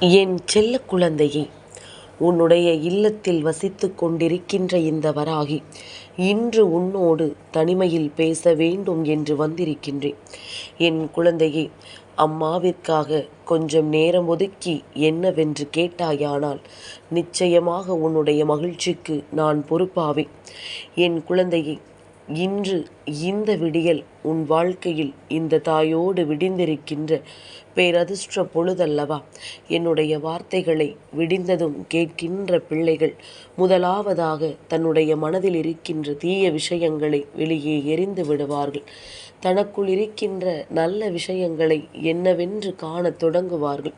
என் செல்ல குழந்தையே உன்னுடைய இல்லத்தில் வசித்து கொண்டிருக்கின்ற இந்த வராகி இன்று உன்னோடு தனிமையில் பேச வேண்டும் என்று வந்திருக்கின்றேன். என் குழந்தையே அம்மாவிற்காக கொஞ்சம் நேரம் ஒதுக்கி என்னவென்று கேட்டாயானால் நிச்சயமாக உன்னுடைய மகிழ்ச்சிக்கு நான் பொறுப்பாவேன். என் குழந்தையை இன்று இந்த விடியல் உன் வாழ்க்கையில் இந்த தாயோடு விடிந்திருக்கின்ற பேரதிர்ஷ்ட பொழுதல்லவா? என்னுடைய வார்த்தைகளை விடிந்ததும் கேட்கின்ற பிள்ளைகள் முதலாவதாக தன்னுடைய மனதில் இருக்கின்ற தீய விஷயங்களை வெளியே எறிந்து விடுவார்கள். தனக்குள் இருக்கின்ற நல்ல விஷயங்களை என்னவென்று காணத் தொடங்குவார்கள்.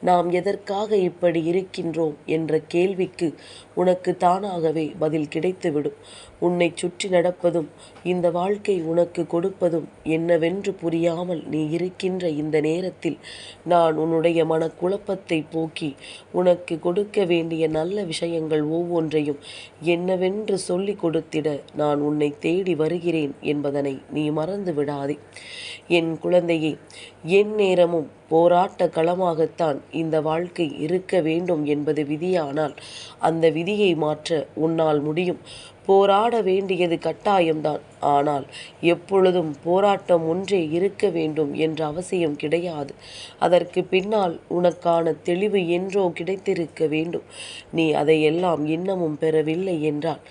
நாம் எதற்காக இப்படி இருக்கின்றோம் என்ற கேள்விக்கு உனக்கு தானாகவே பதில் கிடைத்துவிடும். உன்னை சுற்றி நடப்பதும் இந்த வாழ்க்கை உனக்கு கொடுப்பதும் என்னவென்று புரியாமல் நீ இருக்கின்ற இந்த நேரத்தில் நான் உன்னுடைய மனக்குழப்பத்தை போக்கி உனக்கு கொடுக்க வேண்டிய நல்ல விஷயங்கள் ஒவ்வொன்றையும் என்னவென்று சொல்லிக் கொடுத்திட நான் உன்னை தேடி வருகிறேன் என்பதனை நீ மறந்து விடாதே. என் குழந்தையே என் நேரமும் போராட்ட களமாகத்தான் இந்த வாழ்க்கை இருக்க வேண்டும் என்பது விதியானால் அந்த விதியை மாற்ற உன்னால் முடியும். போராட வேண்டியது கட்டாயம்தான். ஆனால் எப்பொழுதும் போராட்டம் ஒன்றே இருக்க வேண்டும் என்ற அவசியம் கிடையாது. அதற்கு பின்னால் உனக்கான தெளிவு என்றோ கிடைத்திருக்க வேண்டும். நீ அதையெல்லாம் இன்னமும் பெறவில்லை என்றால்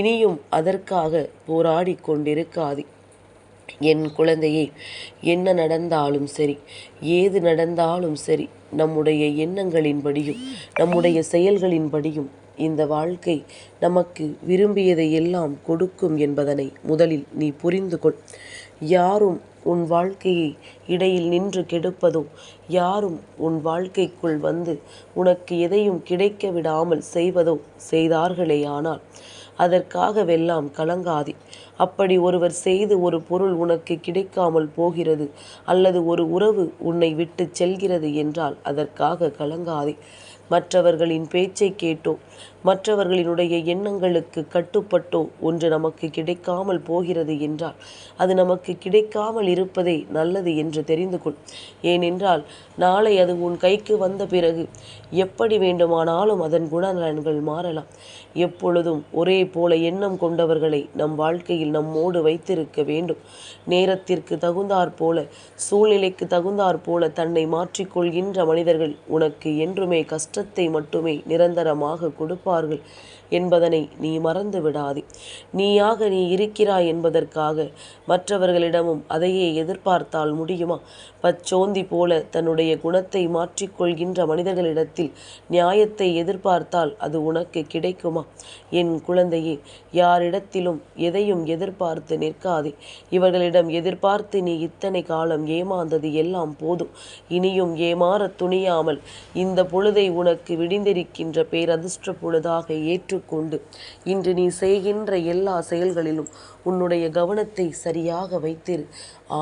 இனியும் அதற்காக போராடி கொண்டிருக்காதே. என் குழந்தையே என்ன நடந்தாலும் சரி ஏது நடந்தாலும் சரி நம்முடைய எண்ணங்களின்படியும் நம்முடைய செயல்களின்படியும் இந்த வாழ்க்கை நமக்கு விரும்பியதை எல்லாம் கொடுக்கும் என்பதனை முதலில் நீ புரிந்து கொள். யாரும் உன் வாழ்க்கையை இடையில் நின்று கெடுப்பதோ யாரும் உன் வாழ்க்கைக்குள் வந்து உனக்கு எதையும் கிடைக்க விடாமல் செய்வதோ செய்தார்களேயானால் அதற்காகவெல்லாம் கலங்காதே. அப்படி ஒருவர் செய்து ஒரு பொருள் உனக்கு கிடைக்காமல் போகிறது அல்லது ஒரு உறவு உன்னை விட்டு செல்கிறது என்றால் அதற்காக கலங்காதே. மற்றவர்களின் பேச்சை கேட்டோ மற்றவர்களினுடைய எண்ணங்களுக்கு கட்டுப்பட்டோ ஒன்று நமக்கு கிடைக்காமல் போகிறது என்றால் அது நமக்கு கிடைக்காமல் இருப்பதே நல்லது என்று தெரிந்து கொள். ஏனென்றால் நாளை அது உன் கைக்கு வந்த பிறகு எப்படி வேண்டுமானாலும் அதன் குணநலன்கள் மாறலாம். எப்பொழுதும் ஒரே போல எண்ணம் கொண்டவர்களை நம் வாழ்க்கையில் நம்மோடு வைத்திருக்க வேண்டும். நேரத்திற்கு தகுந்தாற் போல சூழ்நிலைக்கு தகுந்தாற் போல தன்னை மாற்றிக்கொள்கின்ற மனிதர்கள் உனக்கு என்றுமே கஷ்டத்தை மட்டுமே நிரந்தரமாக கொடுப்பார் கொடுப்பார்கள் என்பதனை நீ மறந்து விடாதே. நீயாக நீ இருக்கிறாய் என்பதற்காக மற்றவர்களிடமும் அதையே எதிர்பார்த்தால் முடியுமா? பச்சோந்தி போல தன்னுடைய குணத்தை மாற்றிக்கொள்கின்ற மனிதர்களிடத்தில் நியாயத்தை எதிர்பார்த்தால் அது உனக்கு கிடைக்குமா? என் குழந்தையே யாரிடத்திலும் எதையும் எதிர்பார்த்து நிற்காதே. இவர்களிடம் எதிர்பார்த்து நீ இத்தனை காலம் ஏமாந்தது எல்லாம் போதும். இனியும் ஏமாறத் துணியாமல் இந்த பொழுதை உனக்கு விடிந்திருக்கின்ற பேரதிர்ஷ்ட பொழுதாக ஏற்றுக்கொண்டு இன்று நீ செய்கின்ற எல்லா செயல்களிலும் உன்னுடைய கவனத்தை சரியாக வைத்திரு.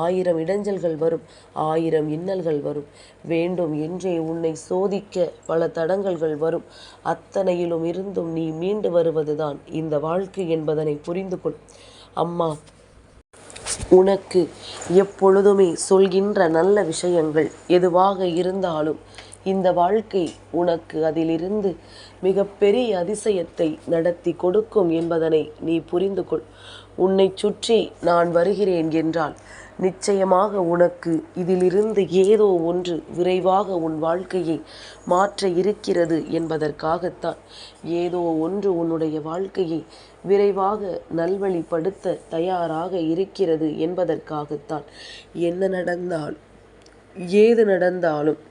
ஆயிரம் இடைஞ்சல்கள் வரும் ஆயிரம் இன்னல்கள் வரும். வேண்டும் என்றே உன்னை சோதிக்க பல தடங்கல்கள் வரும். அத்தனையிலும் இருந்தும் நீ மீண்டு வருவதுதான் இந்த வாழ்க்கை என்பதனை புரிந்து கொள். அம்மா உனக்கு எப்பொழுதுமே சொல்கின்ற நல்ல விஷயங்கள் எதுவாக இருந்தாலும் இந்த வாழ்க்கை உனக்கு அதிலிருந்து மிகப்பெரிய அதிசயத்தை நடத்தி கொடுக்கும் என்பதனை நீ புரிந்து கொள். உன்னை சுற்றி நான் வருகிறேன் என்றால் நிச்சயமாக உனக்கு இதிலிருந்து ஏதோ ஒன்று விரைவாக உன் வாழ்க்கையை மாற்ற இருக்கிறது என்பதற்காகத்தான் ஏதோ ஒன்று உன்னுடைய வாழ்க்கையை விரைவாக நல்வழிப்படுத்த தயாராக இருக்கிறது என்பதற்காகத்தான். என்ன நடந்தாலும் ஏது நடந்தாலும்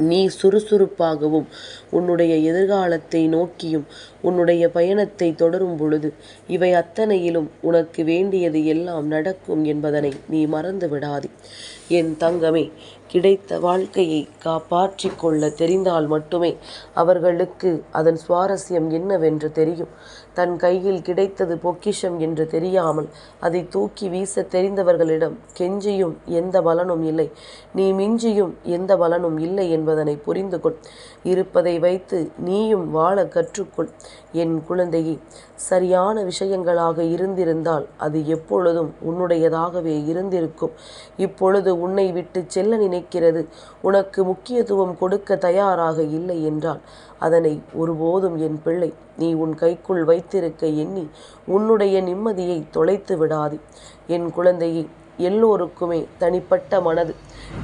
நீ சுறுசுறுப்பாகவும் உன்னுடைய எதிர்காலத்தை நோக்கியும் உன்னுடைய பயணத்தை தொடரும் பொழுது இவை அத்தனையிலும் உனக்கு வேண்டியது எல்லாம் நடக்கும் என்பதனை நீ மறந்து விடாதே என் தங்கமே கிடைத்த வாழ்க்கையை காப்பாற்றிக் கொள்ள தெரிந்தால் மட்டுமே அவர்களுக்கு அதன் சுவாரஸ்யம் என்னவென்று தெரியும். தன் கையில் கிடைத்தது பொக்கிஷம் என்று தெரியாமல் அதை தூக்கி வீச தெரிந்தவர்களிடம் கெஞ்சியும் எந்த பலனும் இல்லை. நீ மிஞ்சியும் எந்த பலனும் இல்லை என்பதனை புரிந்து கொள் இருப்பதை வைத்து நீயும் வாழ கற்றுக்கொள். என் குழந்தையே சரியான விஷயங்களாக இருந்திருந்தால் அது எப்பொழுதும் உன்னுடையதாகவே இருந்திருக்கும். இப்பொழுது உன்னை விட்டு செல்ல நினைக்கிறது. உனக்கு முக்கியத்துவம் கொடுக்க தயாராக இல்லை என்றால் அதனை ஒருபோதும் என் பிள்ளை நீ உன் கைக்குள் வைத்திருக்க எண்ணி உன்னுடைய நிம்மதியை தொலைத்து விடாது. என் குழந்தையை எல்லோருக்குமே தனிப்பட்ட மனது.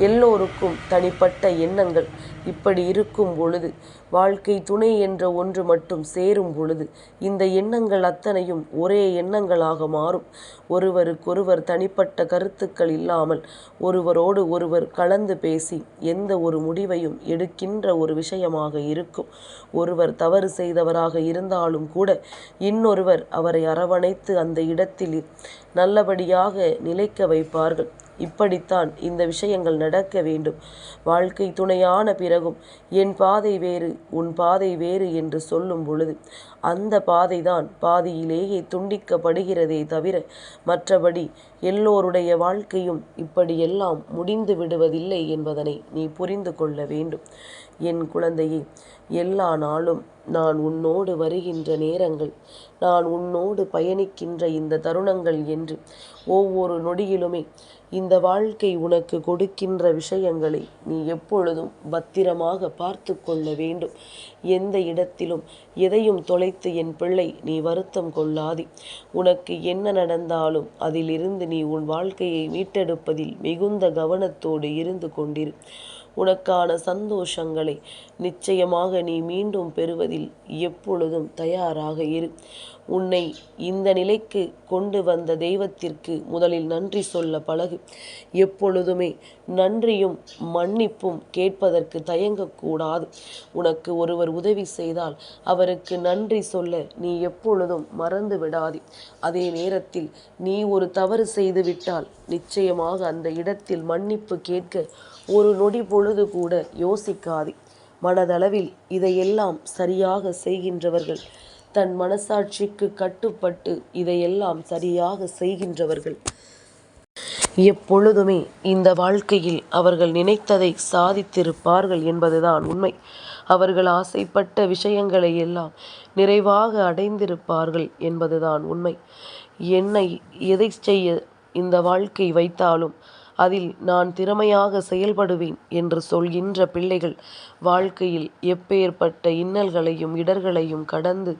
எல்லோருக்கும் தனிப்பட்ட எண்ணங்கள் இப்படி இருக்கும் பொழுது வாழ்க்கை துணை என்ற ஒன்று மட்டும் சேரும் பொழுது இந்த எண்ணங்கள் அத்தனையும் ஒரே எண்ணங்களாக மாறும். ஒருவருக்கொருவர் தனிப்பட்ட கருத்துக்கள் இல்லாமல் ஒருவரோடு ஒருவர் கலந்து பேசி எந்த ஒரு முடிவையும் எடுக்கின்ற ஒரு விஷயமாக இருக்கும். ஒருவர் தவறு செய்தவராக இருந்தாலும் கூட இன்னொருவர் அவரை அரவணைத்து அந்த இடத்தில் நல்லபடியாக நிலைக்க வைப்பார்கள். இப்படித்தான் இந்த விஷயங்கள் நடக்க வேண்டும். வாழ்க்கை துணையான பிறகும் என் பாதை வேறு உன் பாதை வேறு என்று சொல்லும் பொழுது அந்த பாதைதான் பாதியிலேயே துண்டிக்கப்படுகிறதே தவிர மற்றபடி எல்லோருடைய வாழ்க்கையும் இப்படியெல்லாம் முடிந்து விடுவதில்லை என்பதனை நீ புரிந்து கொள்ள வேண்டும். என் குழந்தையே எல்லா நாளும் நான் உன்னோடு வருகின்ற நேரங்கள் நான் உன்னோடு பயணிக்கின்ற இந்த தருணங்கள் என்று ஒவ்வொரு நொடியிலுமே இந்த வாழ்க்கை உனக்கு கொடுக்கின்ற விஷயங்களை நீ எப்பொழுதும் பத்திரமாக பார்த்து கொள்ள வேண்டும். எந்த இடத்திலும் எதையும் தொலைத்து என் பிள்ளை நீ வருத்தம் கொள்ளாதே. உனக்கு என்ன நடந்தாலும் அதிலிருந்து நீ உன் வாழ்க்கையை மீட்டெடுப்பதில் மிகுந்த கவனத்தோடு இருந்து கொண்டிரு. உனக்கான சந்தோஷங்களை நிச்சயமாக நீ மீண்டும் பெறுவதில் எப்பொழுதும் தயாராக இரு. உன்னை இந்த நிலைக்கு கொண்டு வந்த தெய்வத்திற்கு முதலில் நன்றி சொல்ல பழகு. எப்பொழுதுமே நன்றியும் மன்னிப்பும் கேட்பதற்கு தயங்கக்கூடாது. உனக்கு ஒருவர் உதவி செய்தால் அவருக்கு நன்றி சொல்ல நீ எப்பொழுதும் மறந்து விடாதே. அதே நேரத்தில் நீ ஒரு தவறு செய்து விட்டால் நிச்சயமாக அந்த இடத்தில் மன்னிப்பு கேட்க ஒரு நொடி பொழுது கூட யோசிக்காது. மனதளவில் இதையெல்லாம் சரியாக செய்கின்றவர்கள் தன் மனசாட்சிக்கு கட்டுப்பட்டு இதையெல்லாம் சரியாக செய்கின்றவர்கள். எப்பொழுதுமே இந்த வாழ்க்கையில் அவர்கள் நினைத்ததை சாதித்திருப்பார்கள் என்பதுதான் உண்மை. அவர்கள் ஆசைப்பட்ட விஷயங்களை எல்லாம் நிறைவாக அடைந்திருப்பார்கள் என்பதுதான் உண்மை. என்னை எதை செய்ய இந்த வாழ்க்கை வைத்தாலும் அதில் நான் திறமையாக செயல்படுவேன் என்று சொல்கின்ற பிள்ளைகள் வாழ்க்கையில் எப்பேற்பட்ட இன்னல்களையும் இடர்களையும் கடந்து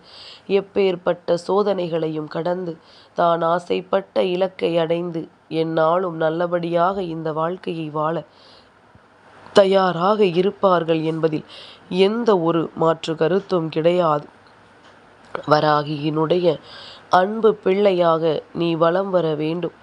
எப்பேற்பட்ட சோதனைகளையும் கடந்து தான் ஆசைப்பட்ட இலக்கை அடைந்து என்னாலும் நல்லபடியாக இந்த வாழ்க்கையை வாழ தயாராக இருப்பார்கள் என்பதில் எந்த ஒரு மாற்று கருத்தும் கிடையாது. வராகியினுடைய அன்பு பிள்ளையாக நீ வலம் வர வேண்டும்.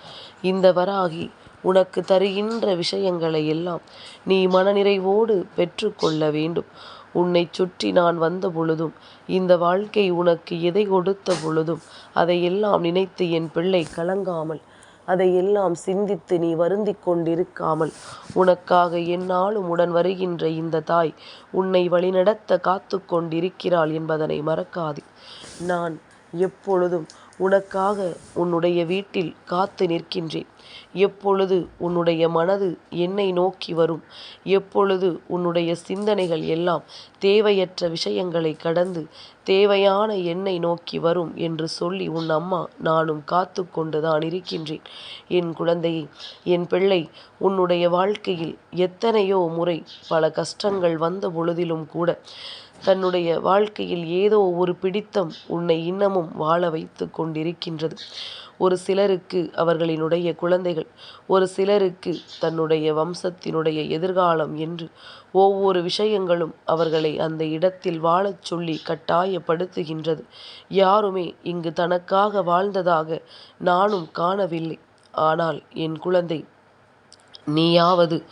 இந்த வராகி உனக்கு தருகின்ற விஷயங்களை எல்லாம் நீ மனநிறைவோடு பெற்றுக்கொள்ள வேண்டும். உன்னை சுற்றி நான் வந்த பொழுதும் இந்த வாழ்க்கை உனக்கு எதை கொடுத்த பொழுதும் அதையெல்லாம் நினைத்து என் பிள்ளை கலங்காமல் அதையெல்லாம் சிந்தித்து நீ வருந்தி கொண்டிருக்காமல் உனக்காக என்னாலும் உடன் வருகின்ற இந்த தாய் உன்னை வழிநடத்த காத்து கொண்டிருக்கிறாள் என்பதனை மறக்காது. நான் எப்பொழுதும் உனக்காக உன்னுடைய வீட்டில் காத்து நிற்கின்றேன். எப்பொழுது உன்னுடைய மனது என்னை நோக்கி வரும்? எப்பொழுது உன்னுடைய சிந்தனைகள் எல்லாம் தேவையற்ற விஷயங்களை கடந்து தேவையான என்னை நோக்கி வரும் என்று சொல்லி உன் அம்மா நானும் காத்து கொண்டுதான் இருக்கின்றேன். என் குழந்தையை என் பிள்ளை உன்னுடைய வாழ்க்கையில் எத்தனையோ முறை பல கஷ்டங்கள் வந்த பொழுதிலும் கூட தன்னுடைய வாழ்க்கையில் ஏதோ ஒரு பிடித்தம் உன்னை இன்னமும் வாழ வைத்து கொண்டிருக்கின்றது. ஒரு சிலருக்கு அவர்களினுடைய குழந்தைகள் ஒரு சிலருக்கு தன்னுடைய வம்சத்தினுடைய எதிர்காலம் என்று ஒவ்வொரு விஷயங்களும் அவர்களை அந்த இடத்தில் வாழச் சொல்லி கட்டாயப்படுத்துகின்றது. யாருமே இங்கு தனக்காக வாழ்ந்ததாக நானும் காணவில்லை. ஆனால் என் குழந்தை நீயாவது.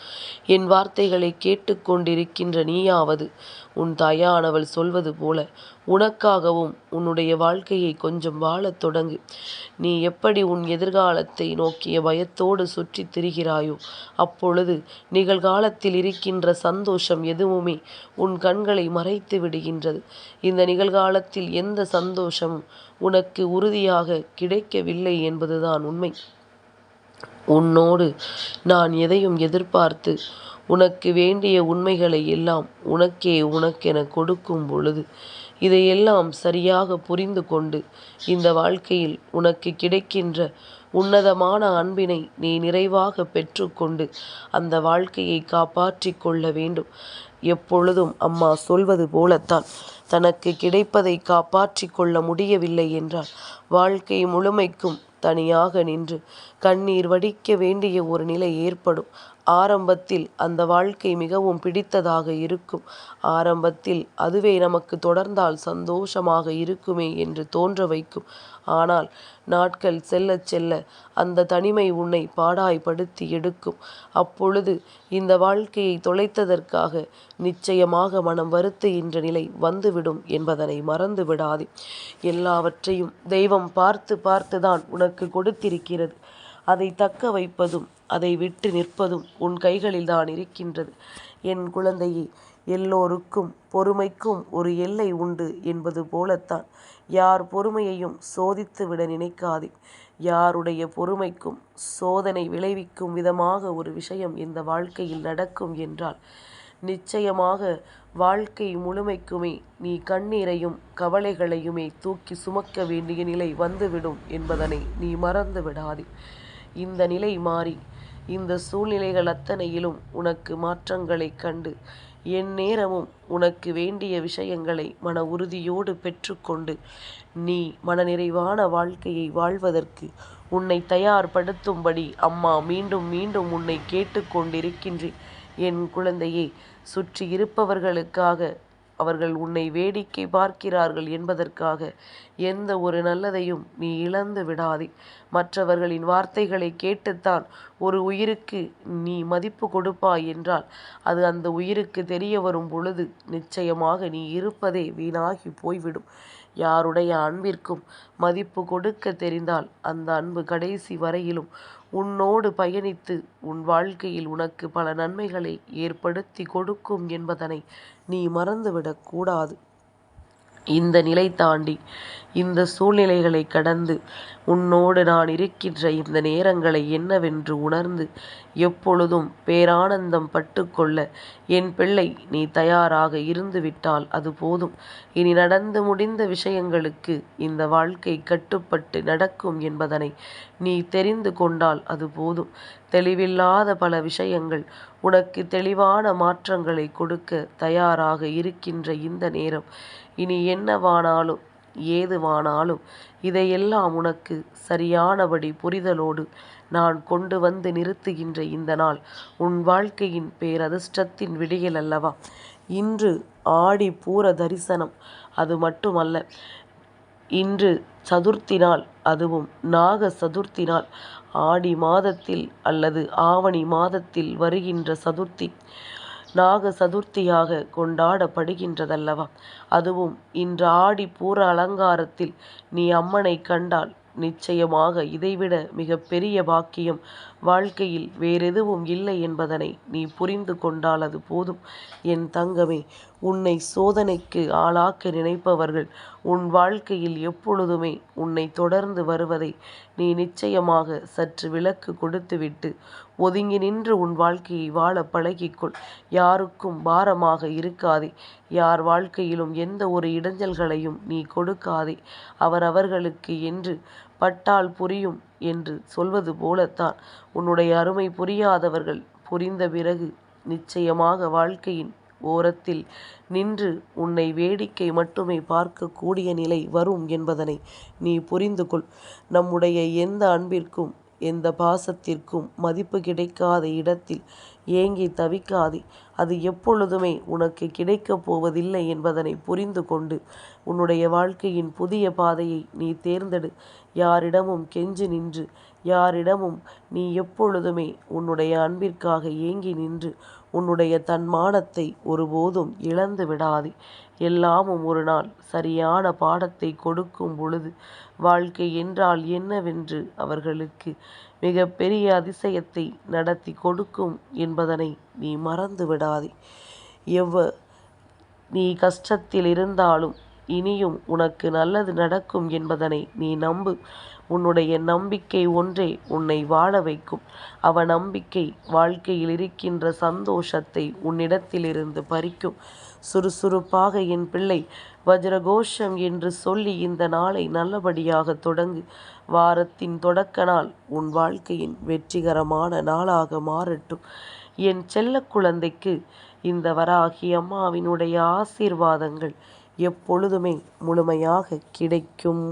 என் வார்த்தைகளை கேட்டுக்கொண்டிருக்கின்ற நீயாவது. உன் தாயானவள் சொல்வது போல உனக்காகவும் உன்னுடைய வாழ்க்கையை கொஞ்சம் வாழத் தொடங்கு. நீ எப்படி உன் எதிர்காலத்தை நோக்கிய பயத்தோடு சுற்றித் திரிகிறாயோ அப்பொழுது நிகழ்காலத்தில் இருக்கின்ற சந்தோஷம் எதுவுமே உன் கண்களை மறைத்து விடுகின்றது. இந்த நிகழ்காலத்தில் எந்த சந்தோஷமும் உனக்கு உறுதியாக கிடைக்கவில்லை என்பதுதான் உண்மை. உன்னோடு நான் எதையும் எதிர்பார்த்து உனக்கு வேண்டிய உண்மைகளை எல்லாம் உனக்கே உனக்கென கொடுக்கும் பொழுது இதையெல்லாம் சரியாக புரிந்து கொண்டு இந்த வாழ்க்கையில் உனக்கு கிடைக்கின்ற உன்னதமான அன்பினை நீ நிறைவாக பெற்றுக்கொண்டு அந்த வாழ்க்கையை காப்பாற்றிக் கொள்ள வேண்டும். எப்பொழுதும் அம்மா சொல்வது போலத்தான். தனக்கு கிடைப்பதை காப்பாற்றிக் கொள்ள முடியவில்லை என்றால் வாழ்க்கை முழுமைக்கும் தனியாக நின்று கண்ணீர் வடிக்க வேண்டிய ஒரு நிலை ஏற்படும். ஆரம்பத்தில் அந்த வாழ்க்கை மிகவும் பிடித்ததாக இருக்கும். ஆரம்பத்தில் அதுவே நமக்கு தொடர்ந்தால் சந்தோஷமாக இருக்குமே என்று தோன்ற வைக்கும். ஆனால் நாட்கள் செல்ல செல்ல அந்த தனிமை உன்னை பாடாய்படுத்தி எடுக்கும். அப்பொழுது இந்த வாழ்க்கையை தொலைத்ததற்காக நிச்சயமாக மனம் வருத்துகின்ற நிலை வந்துவிடும் என்பதனை மறந்து விடாதே. எல்லாவற்றையும் தெய்வம் பார்த்து பார்த்துதான் உனக்கு கொடுத்திருக்கிறது. அதை தக்க வைப்பதும் அதை விட்டு நிற்பதும் உன் கைகளில்தான் இருக்கின்றது. என் குழந்தையே எல்லோருக்கும் பொறுமைக்கும் ஒரு எல்லை உண்டு என்பது போலத்தான். யார் பொறுமையையும் சோதித்து விட நினைக்காதே. யாருடைய பொறுமைக்கும் சோதனை விளைவிக்கும் விதமாக ஒரு விஷயம் இந்த வாழ்க்கையில் நடக்கும் என்றால் நிச்சயமாக வாழ்க்கை முழுமைக்குமே நீ கண்ணீரையும் கவலைகளையுமே தூக்கி சுமக்க வேண்டிய நிலை வந்துவிடும் என்பதனை நீ மறந்து விடாதே. இந்த நிலை மாறி இந்த சூழ்நிலைகள் அத்தனையிலும் உனக்கு மாற்றங்களைக் கண்டு என் நேரமும் உனக்கு வேண்டிய விஷயங்களை மன உறுதியோடு பெற்றுக்கொண்டு நீ மனநிறைவான வாழ்க்கையை வாழ்வதற்கு உன்னை தயார்படுத்தும்படி அம்மா மீண்டும் மீண்டும் உன்னை கேட்டுக்கொண்டிருக்கின்றேன். என் குழந்தையை சுற்றி இருப்பவர்களுக்காக அவர்கள் உன்னை வேடிக்கை பார்க்கிறார்கள் என்பதற்காக எந்த ஒரு நல்லதையும் நீ இழந்து விடாதே. மற்றவர்களின் வார்த்தைகளை கேட்டுத்தான் ஒரு உயிருக்கு நீ மதிப்பு கொடுப்பாய் என்றால் அது அந்த உயிருக்கு தெரிய வரும் பொழுது நிச்சயமாக நீ இருப்பதே வீணாகி போய்விடும். யாருடைய அன்பிற்கும் மதிப்பு கொடுக்க தெரிந்தால் அந்த அன்பு கடைசி வரையிலும் உன்னோடு பயணித்து உன் வாழ்க்கையில் உனக்கு பல நன்மைகளை ஏற்படுத்தி கொடுக்கும் என்பதனை நீ மறந்துவிடக் கூடாது. இந்த நிலை தாண்டி இந்த சூழ்நிலைகளை கடந்து உன்னோடு நான் இருக்கின்ற இந்த நேரங்களை என்னவென்று உணர்ந்து எப்பொழுதும் பேரானந்தம் பட்டுக்கொள்ள என் பிள்ளை நீ தயாராக இருந்துவிட்டால் அது போதும். இனி நடந்து முடிந்த விஷயங்களுக்கு இந்த வாழ்க்கை கட்டுப்பட்டு நடக்கும் என்பதனை நீ தெரிந்து கொண்டால் அது போதும். தெளிவில்லாத பல விஷயங்கள் உனக்கு தெளிவான மாற்றங்களை கொடுக்க தயாராக இருக்கின்ற இந்த நேரம் இனி என்னவானாலும் ஏதுவானாலும் இதையெல்லாம் உனக்கு சரியானபடி புரிதலோடு நான் கொண்டு வந்து நிறுத்துகின்ற இந்த நாள் உன் வாழ்க்கையின் பேரதிர்ஷ்டத்தின் விடியல் அல்லவா? இன்று ஆடி பூர தரிசனம் அது மட்டுமல்ல இன்று சதுர்த்தி நாள் அதுவும் நாக சதுர்த்தி நாள். ஆடி மாதத்தில் அல்லது ஆவணி மாதத்தில் வருகின்ற சதுர்த்தி நாக சதுர்த்தியாக கொண்டாடப்படுகின்றதல்லவா? அதுவும் இன்று ஆடி பூர அலங்காரத்தில் நீ அம்மனை கண்டால் நிச்சயமாக இதைவிட மிக பெரிய பாக்கியம் வாழ்க்கையில் வேறெதுவும் இல்லை என்பதனை நீ புரிந்து கொண்டால் அது போதும். என் தங்கமே உன்னை சோதனைக்கு ஆளாக்க நினைப்பவர்கள் உன் வாழ்க்கையில் எப்பொழுதுமே உன்னை தொடர்ந்து வருவதை நீ நிச்சயமாக சற்று விலக்கு கொடுத்துவிட்டு ஒதுங்கி நின்று உன் வாழ்க்கையை வாழ பழகிக்கொள். யாருக்கும் பாரமாக இருக்காதே. யார் வாழ்க்கையிலும் எந்த ஒரு இடைஞ்சல்களையும் நீ கொடுக்காதே. அவரவர்களுக்கு என்று பட்டால் புரியும் என்று சொல்வது போலத்தான். உன்னுடைய அருமை புரியாதவர்கள் புரிந்த பிறகு நிச்சயமாக வாழ்க்கையின் ஓரத்தில் நின்று உன்னை வேடிக்கை மட்டுமே பார்க்கக்கூடிய நிலை வரும் என்பதனை நீ புரிந்து கொள். நம்முடைய எந்த அன்பிற்கும் எந்த பாசத்திற்கும் மதிப்பு கிடைக்காத இடத்தில் ஏங்கி தவிக்காதே. அது எப்பொழுதுமே உனக்கு கிடைக்கப் போவதில்லை என்பதனை புரிந்து கொண்டு உன்னுடைய வாழ்க்கையின் புதிய பாதையை நீ தேர்ந்தெடு. யாரிடமும் கெஞ்சி நின்று யாரிடமும் நீ எப்பொழுதுமே உன்னுடைய அன்பிற்காக ஏங்கி நின்று உன்னுடைய தன்மானத்தை ஒருபோதும் இழந்து விடாதே. எல்லாமும் ஒரு நாள் சரியான பாடத்தை கொடுக்கும் பொழுது வாழ்க்கை என்றால் என்னவென்று அவர்களுக்கு மிக பெரிய அதிசயத்தை நடத்தி கொடுக்கும் என்பதனை நீ மறந்து விடாதே. எவ்வ நீ கஷ்டத்தில் இருந்தாலும் இனியும் உனக்கு நல்லது நடக்கும் என்பதனை நீ நம்பு. உன்னுடைய நம்பிக்கை ஒன்றே உன்னை வாழ வைக்கும். அவநம்பிக்கை வாழ்க்கையில் இருக்கின்ற சந்தோஷத்தை உன்னிடத்திலிருந்து பறிக்கும். சுறுசுறுப்பாக என் பிள்ளை வஜ்ரகோஷம் என்று சொல்லி இந்த நாளை நல்லபடியாக தொடங்கு. வாரத்தின் தொடக்க நாள் உன் வாழ்க்கையின் வெற்றிகரமான நாளாக மாறட்டும். என் செல்ல குழந்தைக்கு இந்த வராகி அம்மாவினுடைய ஆசீர்வாதங்கள் எப்பொழுதுமே முழுமையாக கிடைக்கும்.